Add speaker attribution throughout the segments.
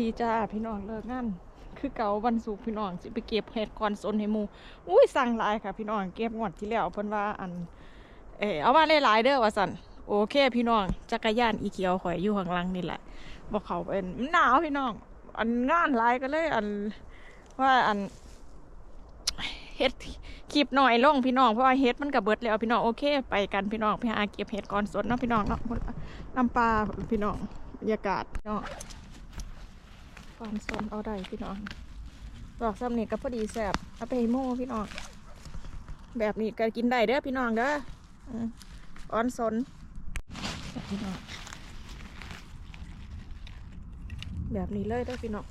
Speaker 1: ดีจ้าพี่น้องเลิกงานคือเก่าวันศุกร์พี่น้องสิไปเก็บเห็ดก่อนสนให้หมูอุ้ยสั่งหลายค่ะ พี่น้องเก็บงวดที่แล้วเพิ่นว่าอันเออเอามาหลายๆเด้อว่าสันโอเคพี่น้องจักรยานอีเขียวข่อยอยู่ข้างหลังนี่แหละบอกเขาเป็นหนาวพี่น้อง อันงานหลายก็เลย อันว่าอันเฮ็ดคลิปหน่อยลงพี่น้องเพราะว่าเฮ็ดมันกับเบิดแล้วพี่น้องโอเค ไปกันพี่น้องไปหาเก็บเห็ดก่อนสนเนาะพี่น้องเนาะน้ำปลาพี่น้องบรรยากาศเนาะ อนสนเอาได้พี่น้องดอกซ้ำนี่ก็พอดีแซ่บเอาไปให้โม่พี่น้อง แบบนี้ก็กินได้เด้อพี่น้องเด้ออ่อนสนพี่น้องแบบนี้เลยเด้อพี่น้อง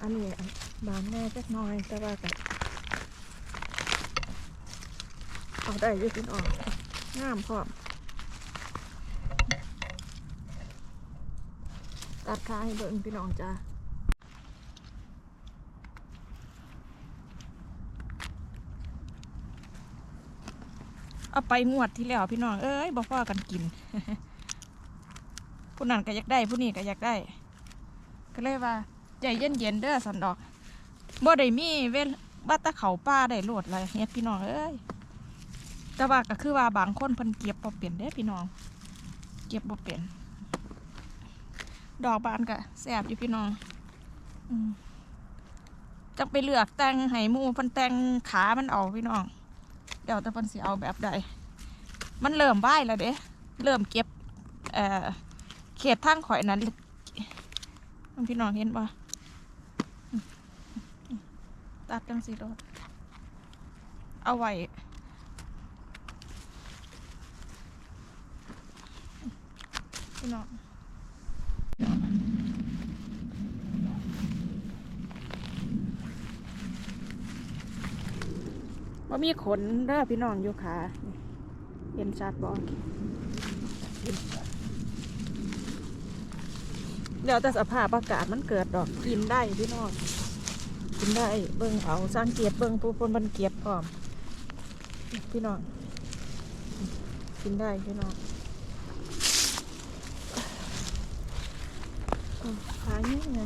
Speaker 1: อันนี้บางแม่จักน้อยแต่ว่าก็เอาได้อยู่พี่น้องงามพร้อม ตัดขาให้เบิ่งพี่น้องจ้าเอาไปงวดที่แล้วพี่น้อง เอ้ยบอกว่ากันกิน ผู้นั้นก็อยากได้ ผู้นี้ก็อยากได้ ก็เลยว่าใจเย็นเย็นๆเด้อสันดอก บ่ได้มีเวลบัตตะเขาป้าได้โหลดอะไรเฮ็ดพี่น้องเอ้ย แต่ว่าก็คือว่าบางคนเพิ่นเก็บบ่เป็นเด้พี่น้อง เก็บบ่เป็น ดอกบานก็แซ่บอยู่พี่น้องจังไปเลือกแต่งให้หมูเพิ่นแต่งขามันเอาพี่น้อง เดี๋ยวแต่เพิ่นสิเอาแบบใด มันเริ่มใบแล้วเด้เริ่มเก็บเอ่อเขตทางข่อยนั้นพี่น้องเห็นปะตัดจังสิรถเอาไว้พี่น้อง มีขนเด้อพี่น้องอยู่ขาเห็นชัดบอเดี๋ยวแต่สภาพอากาศมันเกิดดอกกินได้พี่น้องกินได้เบิ่งเอาสร้างเกียบเบิ่งผู้คนมันเกียบพร้อมพี่น้องกินได้พี่น้องอ้าวขายิ่ไง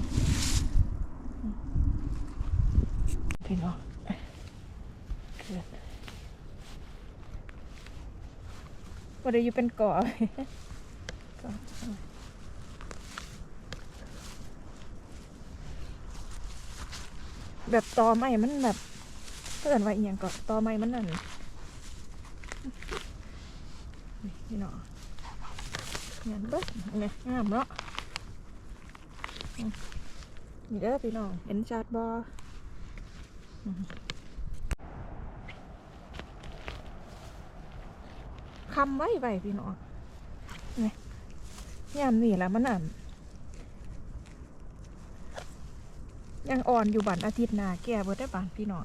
Speaker 1: พี่น้อง เกิด ว่าได้อยู่เป็นเกาะแบบตอไม้มันแบบเพื่อนว่าอหย่างเกาะตอไม้มันนั่นนี่พี่น้องเงี้ยเบิ้ลเนี่ยงามเนาะนี่เด้อพี่น้องเห็นชัดบอ คำไว้ไว้พี่น้องนี่ยามนี่แหละมันอะยังอ่อนอยู่บันอาทิตย์หน้าแก่เบิดได้บานพี่น้อง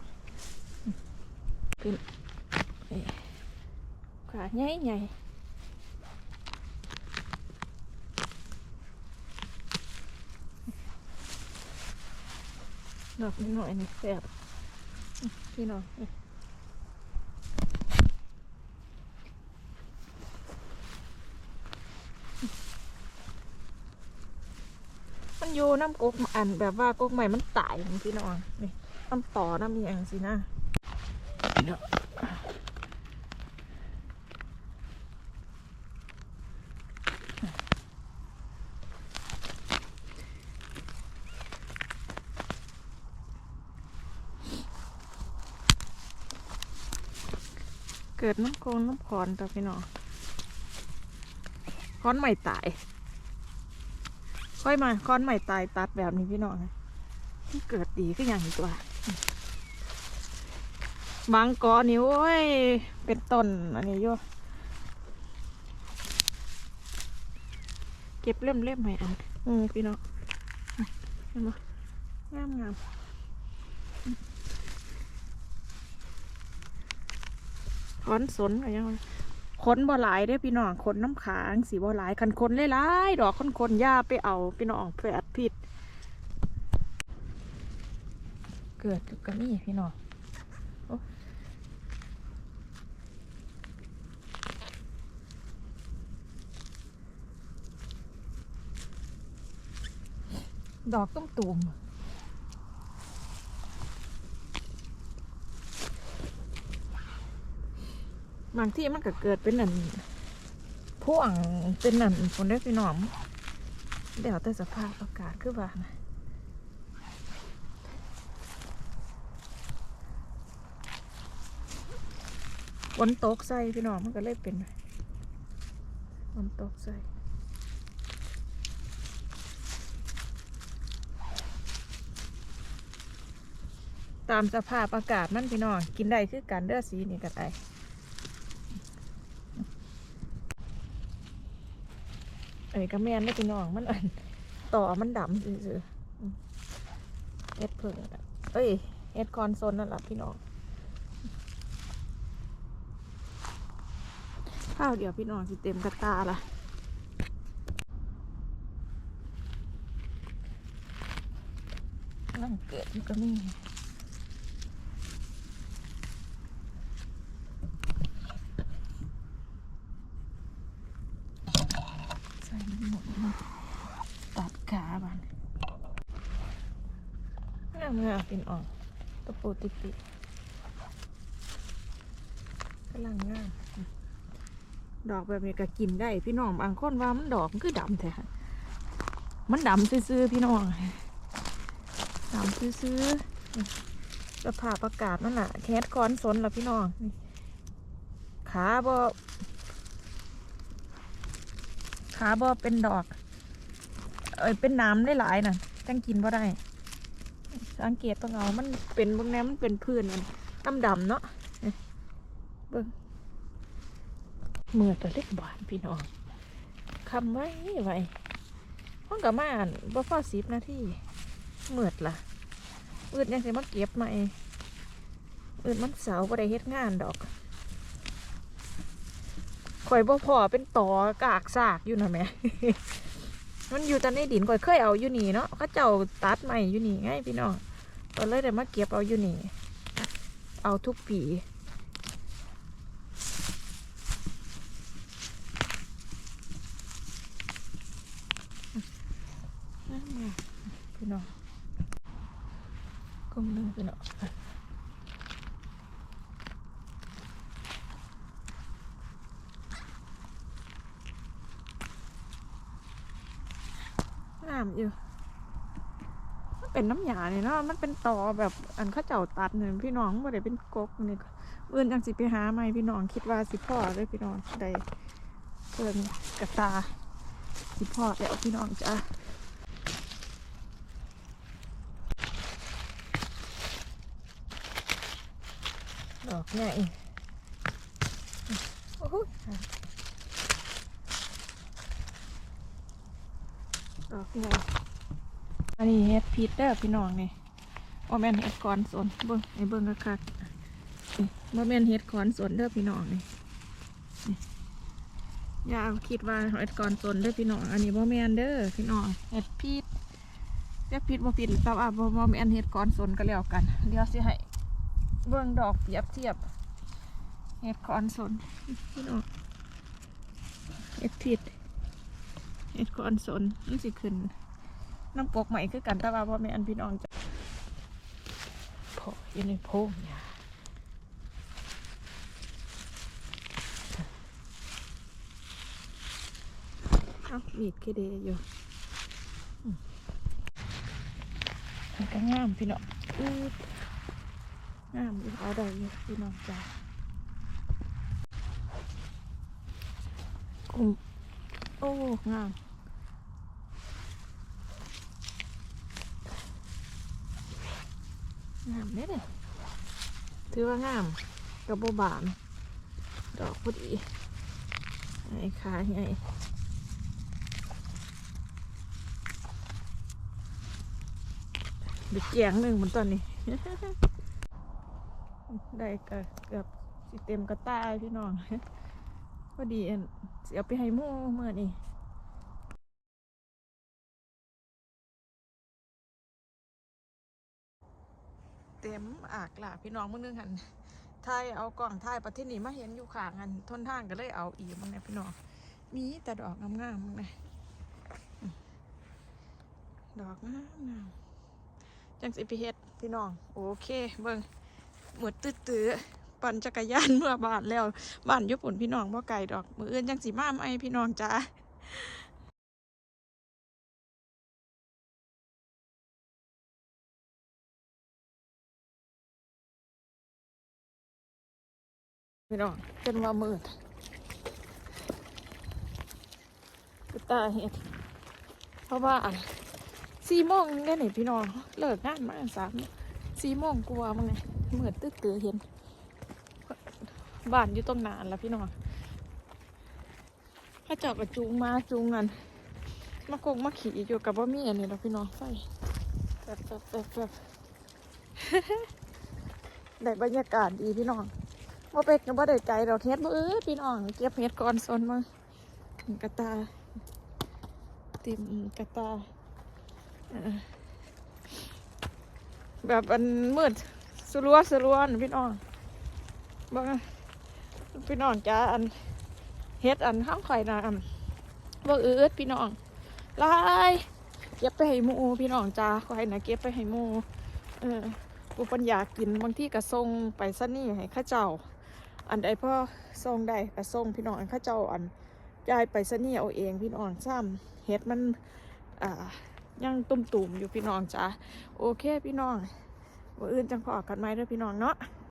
Speaker 1: ขึ้นนี่ขาใหญ่ใหญ่ดอกนิดหน่อยนี่แซ่บพี่น้องนี่ มัน อยู่น้ำกกอันแบบว่ากกใหม่มันตายของพี่น้องนี่น้ำต่อน้ำมีอย่างสินะเนาะเกิดน้ำโกงน้ำขอนตัวพี่น้องขอนใหม่ตาย ค่อยมาค้อนใหม่ตายตัดแบบนี้พี่น้องนะมันเกิดดีก็อย่างนี้ตัวบางกอนิ้วโอ้ย เป็นต้นอันนี้โยเก็บเล่มเล่มให้อันอืมพี่น้องเห็นไหมงามงามขอนสนอะไรยังไง ขนบ่หลายเด้พี่น้องขนน้ำขางสีบ่หลายคันขนหลายๆดอกคันขนหญ้าไปเอาพี่น้องแฝดผิด เกิดกกะมี่พี่น้องดอกต้มตุ่ม บางที่มันก็เกิดเป็นนั่นพ่วงเป็นนั่นคนได้พี่น้องเดี๋ยวแต่สภาพอากาศคือว่านะฝนตกใส่พี่น้องมันก็เลยเป็นฝนตกใส่ตามสภาพอากาศมันพี่น้องกินได้คือการเลือดสีนี่ก็ได้ไอ้ ไอ้กระแมนได้อพี่น้องมันอันต่อมันดำซื่อๆเอ็ดเพิ่งน่ะเอ้ยเฮ็ดคอนโซนนั่นแหละพี่น้องข้าวเดียวพี่น้องสิเต็มกระตาละนั่งเกิดก็มี ส่หมดเลยตัดขาบันงามงามเป็นออกตะปูติดติดกำลังงามดอกแบบนี้ก็กินได้พี่น้องบางคนว่ามันดอกมันคือดำแท้มันดำซื่อๆพี่น้องดำซื่อๆสภาพอากาศนั่นแหละแคสคอนสนละพี่น้องขาบ่ ขาบ่เป็นดอก เอ้ยเป็นน้ำได้หลายน่ะจังกินบ่ได้ สังเกตต้องเอามันเป็นบางแนมันเป็นพื้นมันดำดำเนาะเบิ่งเมื่อตัวเล็กบานพี่น้องคำไว้ไว้ห้องกับมาอ่านบ่พอสิบนาทีเมื่อล่ะอืดยังสิมาเก็บมาเองอืดมันเสาบ่ได้เฮ็ดงานดอก ข่อยบ่พอเป็นตอกากซากอยู่นะแหม่มันอยู่แต่ในดินข่อยเคยเอาอยู่นี่เนาะเขาเจ้าตัดใหม่อยู่นี่ไงพี่น้องก็เลยได้มาเก็บเอาอยู่นี่ เอาทุกปีพี่น้องก้มหนึ่งพี่น้องามอยู่ มันเป็นน้ำยาเนี่ยเนาะ มันเป็นตอแบบอันข้าเจ้าตัดเนี่ยพี่น้องไม่ได้เป็นกกนี่เอื่นยังสิไปหาไหมพี่น้องคิดว่าสิพ่อเลยพี่น้องได้เพิ่นกระตาสิพ่อแล้วพี่น้องจ้าดอกใหญ่โอ้โดอกใหญ่อันนี้เฮ็ดพีเตอร์พี่น้องนี่ว่าแมนเฮ็ดก้อนสนเบิ่งไอเบิ่งคักๆนี่ว่าแมนเฮ็ดก้อนสนเด้อพี่น้องนี่อย่าคิดว่าเฮ็ดก้อนสนเด้อพี่น้องอันนี้บ่แมนเด้อพี่น้องเฮ็ดพีดจะผิดบ่ผิดแต่ว่าบ่บ่แมนเฮ็ดก้อนสนก็แล้วกันเดี๋ยวสิให้เบิ่งดอกเปรียบเทียบเฮ็ดก้อนสนพี่น้องเฮ็ดพีด เฮ็ดก้อนสนมันสิขึ้นน้ำกกใหม่คือกันต่ว่าพ่อแม่อันพี่น้องจะพออยู่ในโพงเนี่ยเอามีดเคเดอยู่อืมมันก็งามพี่น้องอืดงามอยู่เอาได้อยู่พี่น้องจ้ากุ้ง โอ้ งามงามเด้เนี่ยถือว่างามกระโบบาน ดอกพอดีไอ้ขาไงเด็กแจงหนึ่งเหมือนตอนนี้ ได้เกือบสิเต็มกระตายพี่น้อง พอดี เสียไปให้หมู่เมื่อนี่เต็มอากล่ะพี่น้องมึงนึงหันถ่ายเอากล่องถ่ายประเทศนี้มาเห็นอยู่ข้างกันทนทางก็เลยเอาอีกมึงเนี่ยพี่น้องมีแต่ดอกงามๆมึงเนี่ยอืมดอกงามงามจังสิไปเฮ็ดพี่น้อง โอเคเบิ่งหมดตื้อๆ ปั่นจักรยานเมื่อบ้านแล้วบ้านญี่ปุ่นพี่น้องบ่ไกลดอก มืออื่นจังสิมาไหมพี่น้องจ้าพี่น้องเป็นว่ามืดกูตาเห็ดเพราะว่าสี่โมงได้ไหนพี่น้อง เลิกงานมาสามสี่โมงกลัวมั้งไงเหมือนตื้อเตือเห็น บ้านอยู่ตรงนานแล้วพี่น้องถ้าเจาะกระจูงมาจูงกันมาคงมาขี่อยู่กับว่ามีอันนี้แล้วพี่น้องไฟแบบแบบแบบแบบได้บรรยากาศดีพี่น้องว่าเป็ดก็บ่ได้ไกลเราเทสบ่เออพี่น้องเก็บเห็ดก่อนซนมากระตาติมกระตาแบบอันมืดสลัวสลัวนพี่น้องบ้าง พี่น้องจ้าอันเฮ็ดอันข้างข่อยนะอันบ่เอืดพี่น้องลายเก็บไปให้หมูพี่น้องจ้าข่อยนะเก็บไปให้หมูเออกูปัญญากินบางที่ก็ส่งไปซะนี่ให้ข้าเจ้า อันใดพ่อส่งได้ก็ส่งพี่น้องอันข้าเจ้าอันยายไปซะนี่เอาเองพี่น้องซ้ำเฮ็ดมันอ่ายังตุ่มๆอยู่พี่น้องจ้าโอเคพี่น้องวันอื่นจังพอกันไหมเด้อพี่น้องเนาะ